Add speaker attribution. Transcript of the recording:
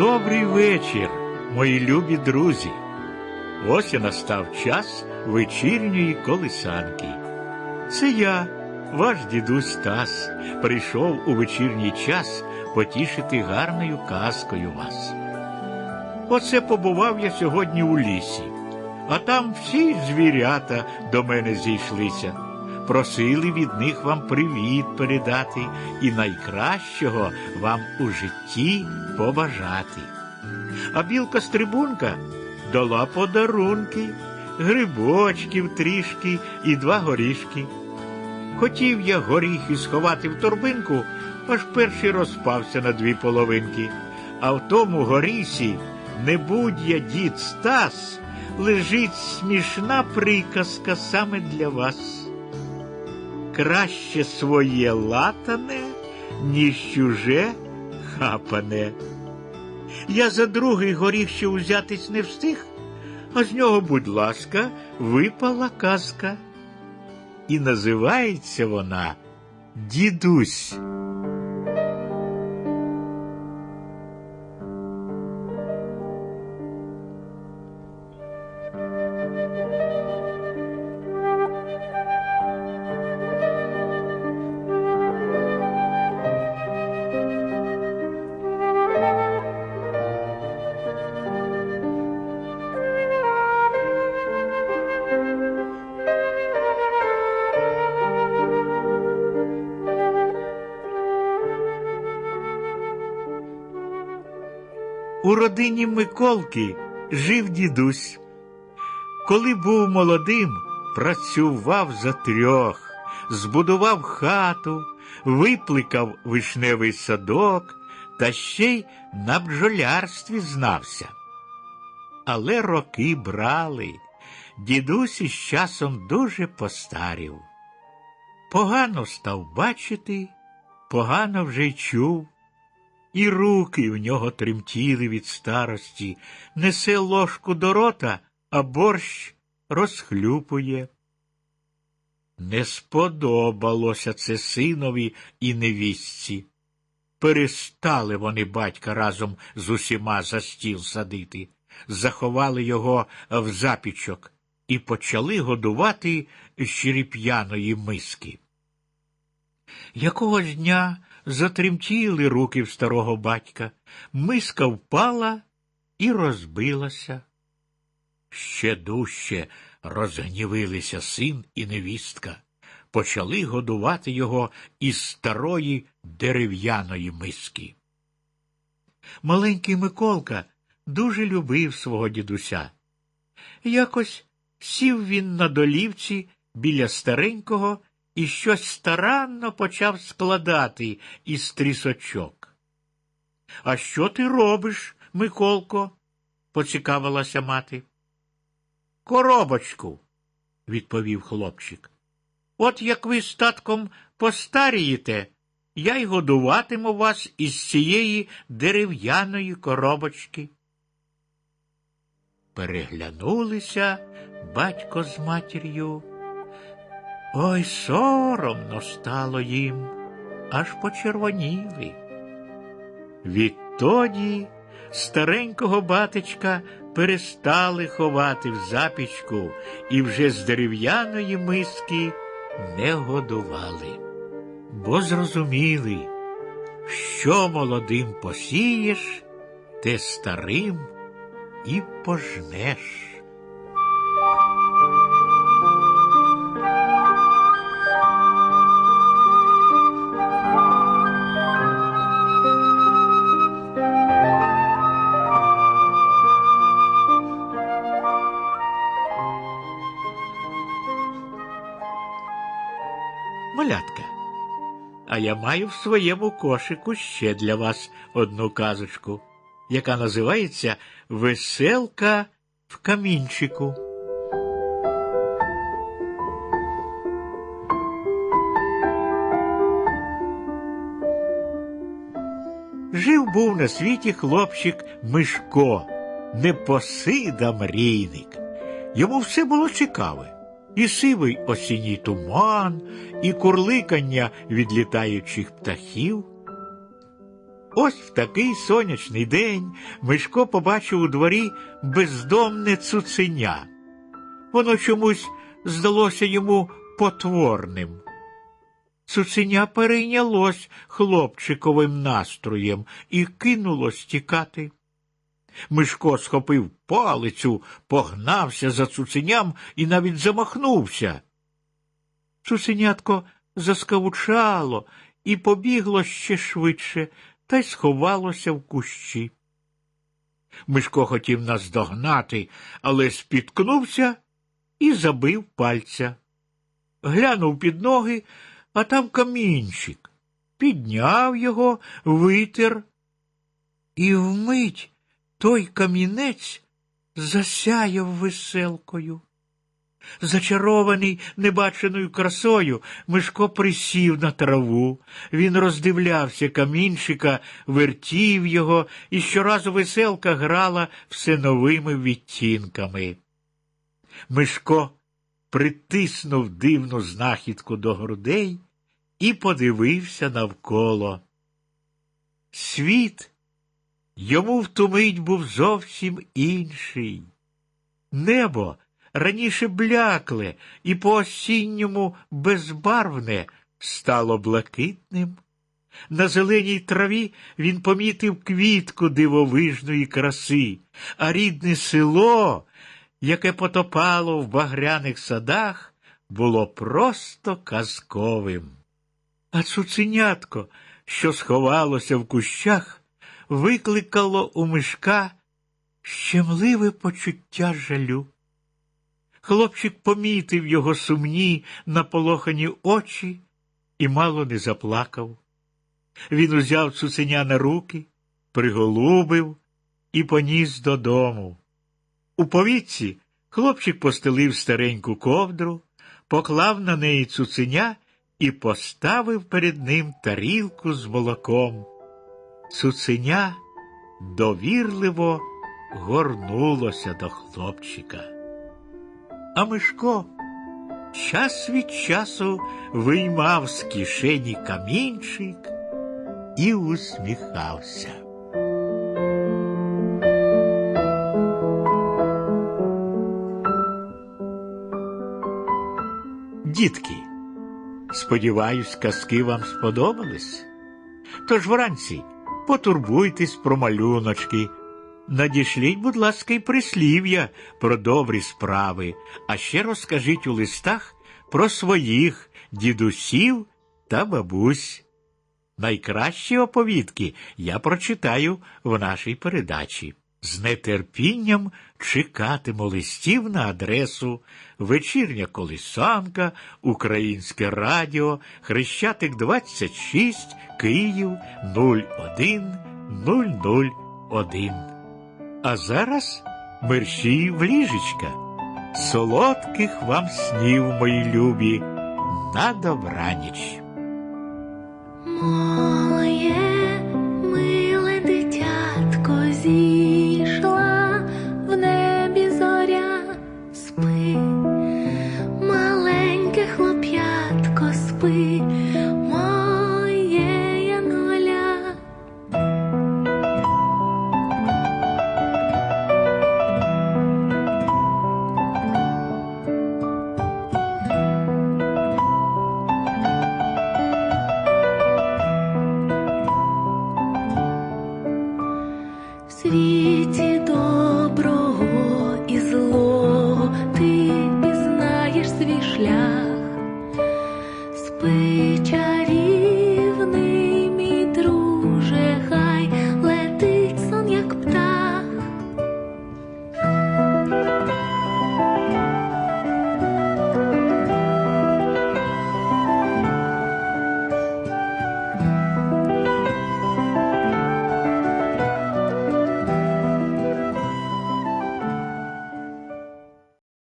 Speaker 1: Добрий вечір, мої любі друзі. Ось і настав час вечірньої колисанки. Це я, ваш дідусь Тас, прийшов у вечірній час потішити гарною казкою вас. Оце побував я сьогодні у лісі, а там всі звірята до мене зійшлися. Просили від них вам привіт передати і найкращого вам у житті побажати. А білка стрибунка дала подарунки, грибочків трішки і два горішки. Хотів я горіхи сховати в торбинку, аж перший розпався на дві половинки. А в тому горісі, не будь я дід Стас, лежить смішна приказка саме для вас. Краще своє латане, ніж чуже хапане. Я за другий горіх ще узятись не встиг, а з нього, будь ласка, випала казка. І називається вона Дідусь. У родині Миколки жив дідусь. Коли був молодим, працював за трьох, збудував хату, випликав вишневий садок та ще й на бджолярстві знався. Але роки брали, дідусь із часом дуже постарів. Погано став бачити, погано вже й чув. І руки в нього тремтіли від старості, несе ложку до рота, а борщ розхлюпує. Не сподобалося це синові і невістці. Перестали вони батька разом з усіма за стіл садити, заховали його в запічок і почали годувати з череп'яної миски. Якогось дня затремтіли руки в старого батька, миска впала і розбилася. Ще дужче розгнівилися син і невістка, почали годувати його із старої дерев'яної миски. Маленький Миколка дуже любив свого дідуся. Якось сів він на долівці біля старенького і щось старанно почав складати із трісочок. А що ти робиш, Миколко? поцікавилася мати. Коробочку, відповів хлопчик. От як ви з татком постарієте, я й годуватиму вас із цієї дерев'яної коробочки. Переглянулися батько з матір'ю. Ой соромно стало їм, аж почервоніли. Відтоді старенького батечка перестали ховати в запічку і вже з дерев'яної миски не годували, бо зрозуміли, що молодим посієш, те старим і пожнеш. Малятка, а я маю в своєму кошику ще для вас одну казочку, яка називається Веселка в камінчику. Жив був на світі хлопчик Мишко, непосида мрійник. Йому все було цікаве. І сивий осінній туман, і курликання відлітаючих птахів. Ось в такий сонячний день Мишко побачив у дворі бездомне цуценя. Воно чомусь здалося йому потворним. Цуценя перейнялось хлопчиковим настроєм і кинулось тікати. Мишко схопив палицю, погнався за цуценям і навіть замахнувся. Цуценятко заскавучало і побігло ще швидше та й сховалося в кущі. Мишко хотів наздогнати, але спіткнувся і забив пальця. Глянув під ноги, а там камінчик. Підняв його, витер, і вмить той камінець засяяв веселкою. Зачарований небаченою красою, Мишко присів на траву. Він роздивлявся камінчика, вертів його, і щоразу веселка грала все новими відтінками. Мишко притиснув дивну знахідку до грудей і подивився навколо. Світ йому в ту мить був зовсім інший. Небо раніше блякле і по осінньому безбарвне стало блакитним. На зеленій траві він помітив квітку дивовижної краси, а рідне село, яке потопало в багряних садах, було просто казковим. А цуценятко, що сховалося в кущах, викликало у мишка щемливе почуття жалю. Хлопчик помітив його сумні, наполохані очі і мало не заплакав. Він узяв цуценя на руки, приголубив і поніс додому. У повітці хлопчик постелив стареньку ковдру, поклав на неї цуценя і поставив перед ним тарілку з молоком. Цуценя довірливо горнулося до хлопчика. А Мишко час від часу виймав з кишені камінчик і усміхався. Дітки, сподіваюсь, казки вам сподобались. Тож вранці потурбуйтесь про малюночки. Надішліть, будь ласка, й прислів'я про добрі справи, а ще розкажіть у листах про своїх дідусів та бабусь. Найкращі оповідки я прочитаю в нашій передачі. З нетерпінням чекатиму листів на адресу Вечірня Колисанка, Українське Радіо, Хрещатик 26, Київ 01001. А зараз мерщій в ліжечка. Солодких вам снів, мої любі, на добраніч.
Speaker 2: Моє Світ.